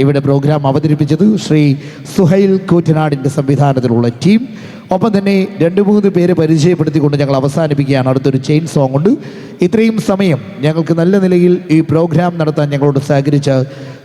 ഇവിടെ പ്രോഗ്രാം അവതരിപ്പിച്ചത് ശ്രീ സുഹൈൽ കൂറ്റനാടിന്റെ സംവിധാനത്തിലുള്ള ടീം ഒപ്പം തന്നെ രണ്ട് മൂന്ന് പേര് പരിചയപ്പെടുത്തിക്കൊണ്ട് ഞങ്ങൾ അവസാനിപ്പിക്കുകയാണ്. അടുത്തൊരു ചെയിൻ സോങ് ഉണ്ട്. ഇത്രയും സമയം ഞങ്ങൾക്ക് നല്ല നിലയിൽ ഈ പ്രോഗ്രാം നടത്താൻ ഞങ്ങളോട് സഹകരിച്ച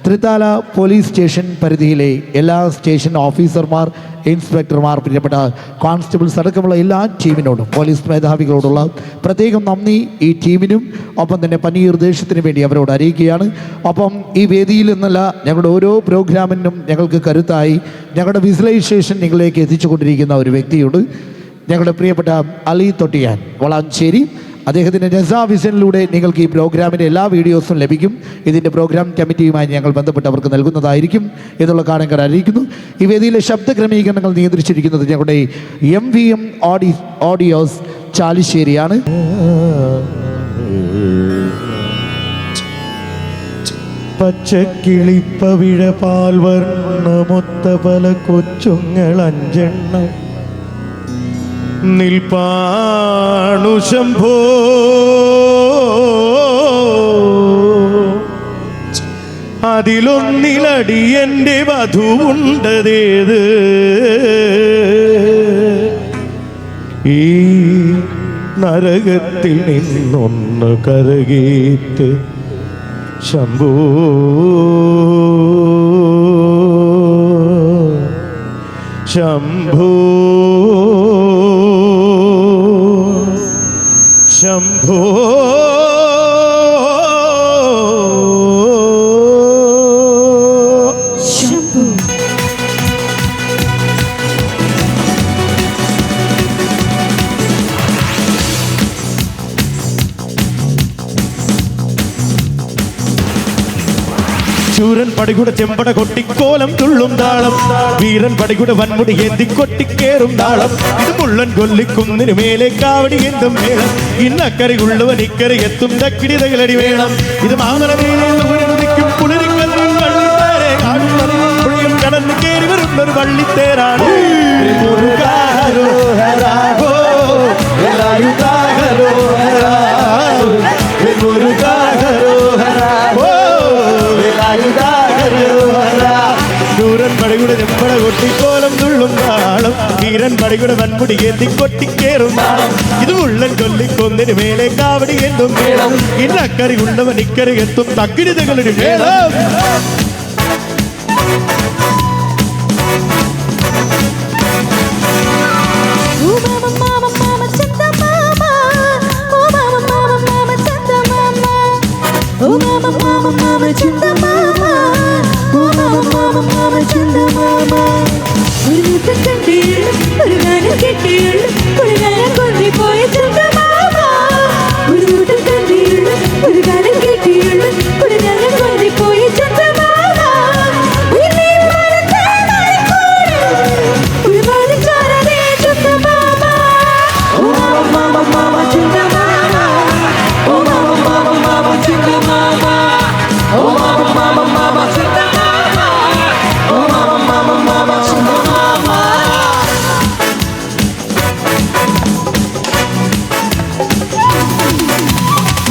തൃത്താല പോലീസ് സ്റ്റേഷൻ പരിധിയിലെ എല്ലാ സ്റ്റേഷൻ ഓഫീസർമാർ ഇൻസ്പെക്ടർമാർ പ്രിയപ്പെട്ട കോൺസ്റ്റബിൾസ് അടക്കമുള്ള എല്ലാ ടീമിനോടും പോലീസ് മേധാവികളോടുള്ള പ്രത്യേകം നന്ദി ഈ ടീമിനും ഒപ്പം തന്നെ പനീർ ദേശത്തിന് വേണ്ടി അവരോട് അറിയിക്കുകയാണ്. ഒപ്പം ഈ വേദിയിൽ നിന്നല്ല ഞങ്ങളുടെ ഓരോ പ്രോഗ്രാമിനും ഞങ്ങൾക്ക് കരുത്തായി ഞങ്ങളുടെ വിസിലൈസേഷൻ നിങ്ങളിലേക്ക് എത്തിച്ചുകൊണ്ടിരിക്കുന്ന ഒരു വ്യക്തിയുണ്ട്. ഞങ്ങളുടെ പ്രിയപ്പെട്ട അലി തൊട്ടിയാൻ വളാഞ്ചേരി. അദ്ദേഹത്തിന്റെ രസാവിസനിലൂടെ നിങ്ങൾക്ക് ഈ പ്രോഗ്രാമിന്റെ എല്ലാ വീഡിയോസും ലഭിക്കും. ഇതിന്റെ പ്രോഗ്രാം കമ്മിറ്റിയുമായി ഞങ്ങൾ ബന്ധപ്പെട്ടവർക്ക് നൽകുന്നതായിരിക്കും എന്നുള്ള കാര്യം അറിയിക്കുന്നു ഈ വേദിയിലെ ശബ്ദ ക്രമീകരണങ്ങൾ നിയന്ത്രിച്ചിരിക്കുന്നത് ഞങ്ങളുടെ M V M audio audios ചാലിശ്ശേരിയാണ്. പച്ചക്കിളിപ്പവിഴ പാൽവർണ മൊത്ത പല കൊച്ചുങ്ങൾ അഞ്ചെണ്ണം നിൽപ്പാണു ശംഭോ. അതിലൊന്നിലടി എന്റെ വധുവുണ്ടതേത്? ഈ നരകത്തിൽ നിന്നൊന്ന് കരകേറ്റ് ശംഭോ. ശംഭോ. ശംഭോ ശൂരൻ പടികുട ചെമ്പട കൊട്ടിക്കോലം തുള്ളും താളം. വീരൻ പടികുട വൻമുടി ഏന്തി കൊട്ടിക്കേറും താളം. ഇത് മുള്ളൻ കൊല്ലിക്കുന്നിന് മേലെ കാവടി എന്തും വേണം. ഇന്നക്കറി ഉള്ളവൻ ഇക്കറി എത്തും തക്കിടിതകളടി വേണം. ഇത് മാമലമേലും പുളിരിക്കല്ലിൽ വള്ളിത്തേരെ കാണുന്നത് കടന്ന് കയറി വരുന്നൊരു വള്ളിത്തേരാണ് വീരൻ പടകുടെ വൻമുടി ഏന്തി കൊട്ടിക്കേറും. ഇത് മുള്ളൻ കൊല്ലിക്കൊന്നിന് മേലെ കാവടി എന്തും ഇന്നക്കറി ഉണ്ടവൻ ഇക്കറി എത്തും. തക്കിടിതകളുടെ വേണം Oh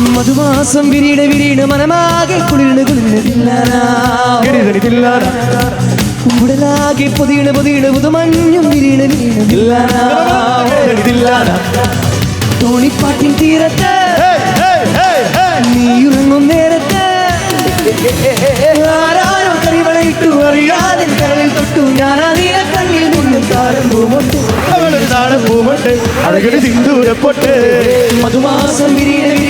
മധുമാസം വിരീട് വിരീട് മനമാകെ കുളിർന്ന് കുളിർന്നില്ല ഉടലാകെ പൊതിയണ പൊതിയണ പുതുമഞ്ഞും വിരീണ തോണിപ്പാട്ടിൻ തീരത്ത് നീ ഉറങ്ങും നേരത്ത്. ആരാരോ കരിവളയിട്ടു അറിയാതെ കരളിൽ തൊട്ടു. ഞാൻ അതിന കണ്ണിൽ മുന്നും താരം താഴെ പൂമുണ്ട് അഴകടി സിന്ദൂരപ്പൊട്ട് മധുമാസം വിരീണ വിരീണ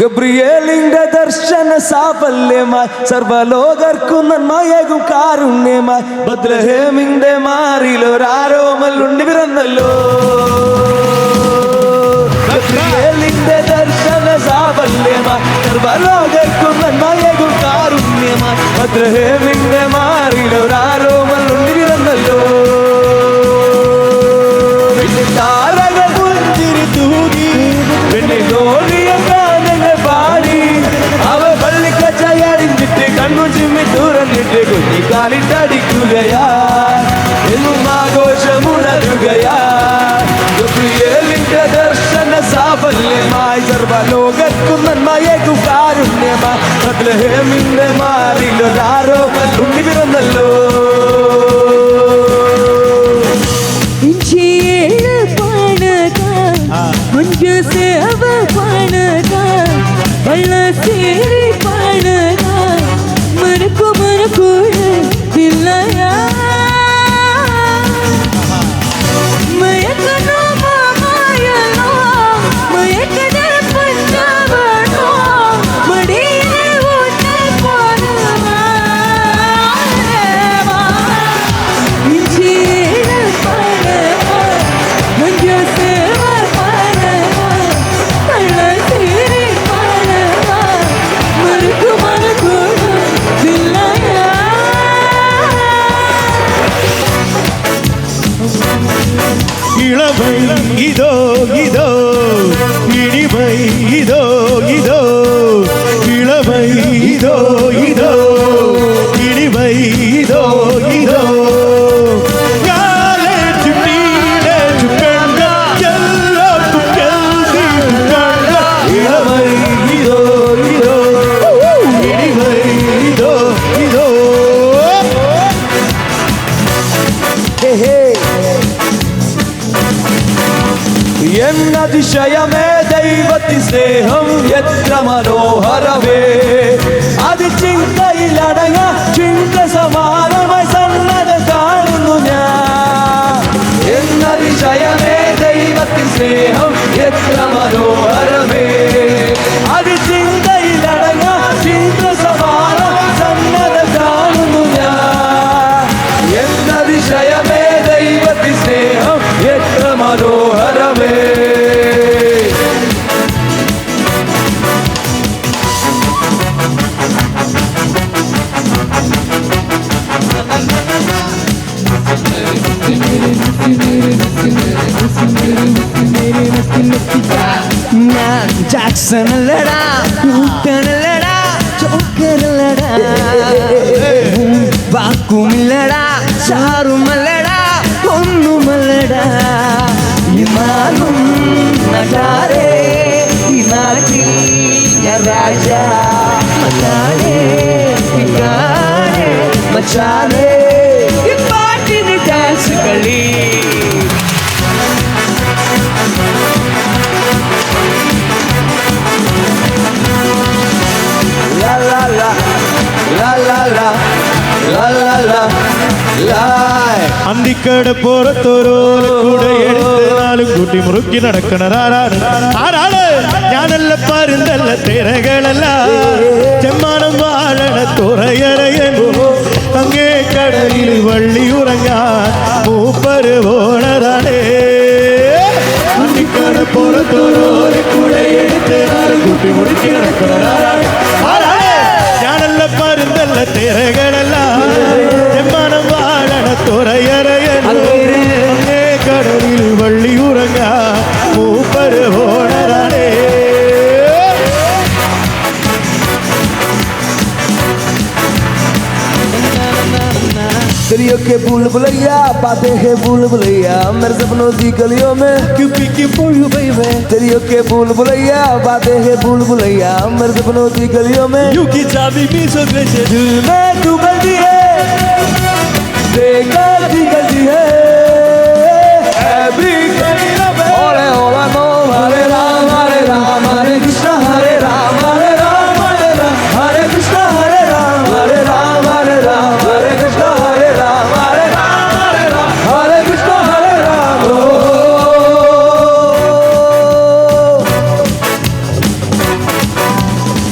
ഗബ്രിയേലിന്റെ ദർശന സാഫല്യമായി സർവലോകർക്കും നന്മയകും കാരുണ്യമായി. ബദ്രഹേമിന്റെ മാറിൽ ഒരാരോമൽ ഉണ്ണി പിറന്നല്ലോ ഗബ്രിയേലിന്റെ ദർശന സാഫല്യമായി സർവലോകർക്കും നന്മയകും കാരുണ്യമായി. ബദ്രഹേമിന്റെ മാറിൽ ഒരാരോമൽ ഉണ്ണി പിറന്നല്ലോ കുഞ്ഞിക്കാലിട്ടടിക്കുകയാ എന്നും ആഘോഷമുണരുകയാ. ഗബ്രിയേലിന്റെ ദർശന സാഫല്യമായി സർവലോകർക്കും നന്മയേക്കും കാരുണ്യമായി ബത്ലഹേമിന്റെ മാറിലൊരാരോ ഉണ്ണി പിറന്നല്ലോ. ഇതോ ഇതോ ഇടിവൈ ഇതോ ഇതോ എന്നതിശയമേ ദൈവത്തി സ്നേഹം എത്ര മനോഹരമേ ചിന്തയിലടങ്ങ ചിന്ത സമാനമായി സന്നദ്ധ കാണുന്നു ഞാൻ. എന്നതിശയമേ ദൈവത്തി സ്നേഹം എത്ര മനോഹരമേ. അത് ചിന്തയിലടങ്ങ ചിന്ത സമാനമായി സന്നദ്ധ കാണുന്നു ഞാൻ. എന്നതിശയമേ ദൈവത്തി സ്നേഹം എത്ര മനോഹരമേ மச்சானே. பாட்டின டான்ஸ் களி La la la, la la la, la la la, la. போற தோரோல கூட எடுத்து கூட்டி முறுக்கி நடக்கணும் ஆறாறு ஆறாறு ஞானல்ல செம்மானம் வாழன துறையறையன் கடலில் வள்ளி உறங்கா மூப்பரு போனதானே அன்னிக்கான போறதோரோ ஒரு கூட எடுத்து குட்டி முடிச்சு கிடக்கிறாரே ஞானல்ல பருந்தல்ல திரைகளெல்லாம் गलियों के भूल भुलैया पाते हैं भूल भुलैया मेरे सपनों की गलियों में क्यों पी के भूल भैया तेरियों के भूल भुलैया पाते हैं भूल भुलैया मेरे सपनों की गलियों में यू की चाबी भी सो गई से दिल में तू गलती है देखा की गलती है। Every day, oh, oh, oh, oh, oh, oh, oh, oh, oh,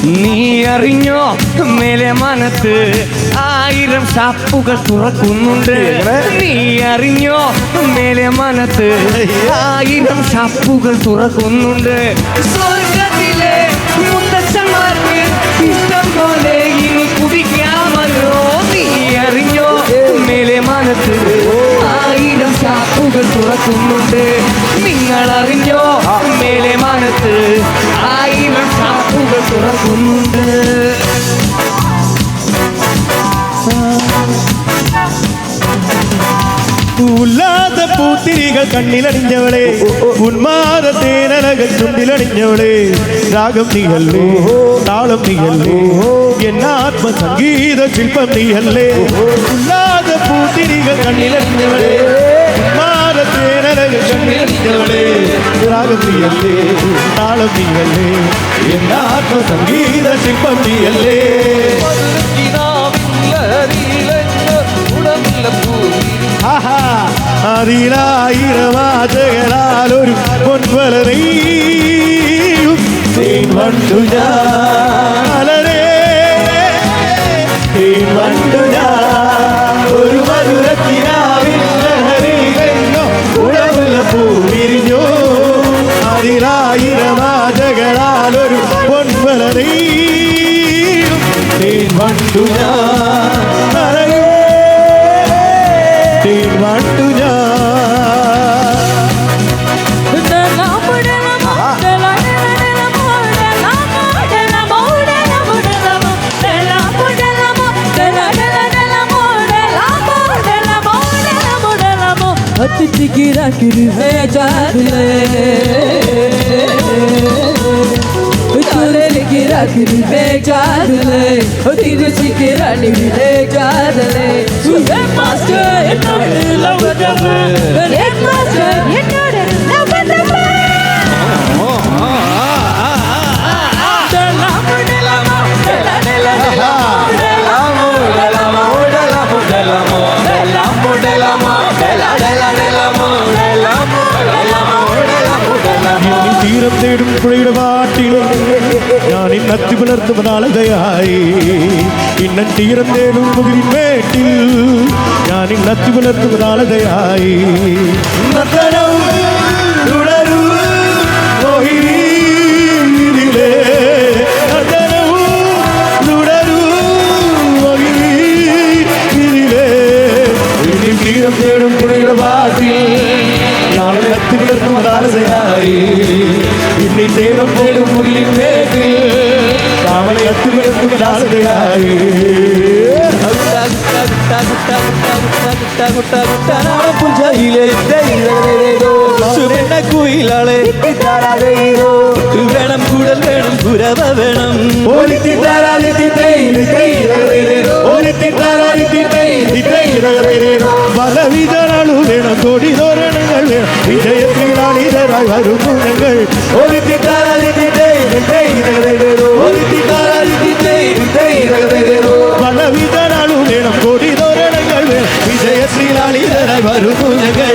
നീ അറിഞ്ഞോ? മേലെ മനത്ത് ആയിരം ഷാപ്പുകൾ തുറക്കുന്നുണ്ട്. നീ അറിഞ്ഞോ? മേലെ മനത്ത് ആയിരം ഷാപ്പുകൾ തുറക്കുന്നുണ്ട്. സ്വർഗത്തിലെ മുത്തച്ഛന്മാർക്ക് ഇഷ്ടം പോലെ ഇനി കുടിക്കാമല്ലോ. നീ അറിഞ്ഞോ? മേലെ മനത്ത് ആയിരം ഷാപ്പുകൾ തുറക്കുന്നുണ്ട്. നിങ്ങൾ അറിഞ്ഞോ മേലെ മനത്ത് ராத்திரிகள் கண்ணில் அணிஞ்சவளே. உன்மாத தேனலக சுண்டில் அணிஞ்சவளே. ராகம் நீ அல்லே தாளம் நீ அல்லே என் ஆத்ம சங்கீத சிற்பம் நீ அல்லே உள்ளாத பூத்திரிகள் கண்ணில் அணிஞ்சவளே. உன்மாத தேனலக சுண்டில் அணிஞ்சவளே. சங்கீத சிற்பம் நீ பூ അതിലായിരവാചകരാൽ ഒരു പൊൻവലറയും നെയ്യും വണ്ടു വണ്ടു ഞാൻ अतिथि गिरा गिर है जागले गिरा गिर है जागले गिरा मास्टर इतना लव रे मास्टर ये ഇനി തീരം തേടും പുഴയുടെ പാട്ടിൽ ഞാൻ ഇന്നത്തി പുലർത്തും നാളതയായി ഇന്നൻ തീരം തേടും മുകിലിൻ വേട്ടിൽ ഞാൻ ഇന്നത്തി പുലർത്തും നാളതയായി നർത്തനം കുയിലാളെ വേണം കൂടൽ വേണം കുരവ വേണം. പലവിധനാളു വേണം കൊടി തോരണങ്ങൾ വേണം. വിജയത്തിലാളിതരായി വരും ഗുണങ്ങൾ. പലവിധനാളു വേണം കൊടി തോരണങ്ങൾ വേണം. വിജയശ്രീലാളിതരായി വരും ഗുണങ്ങൾ.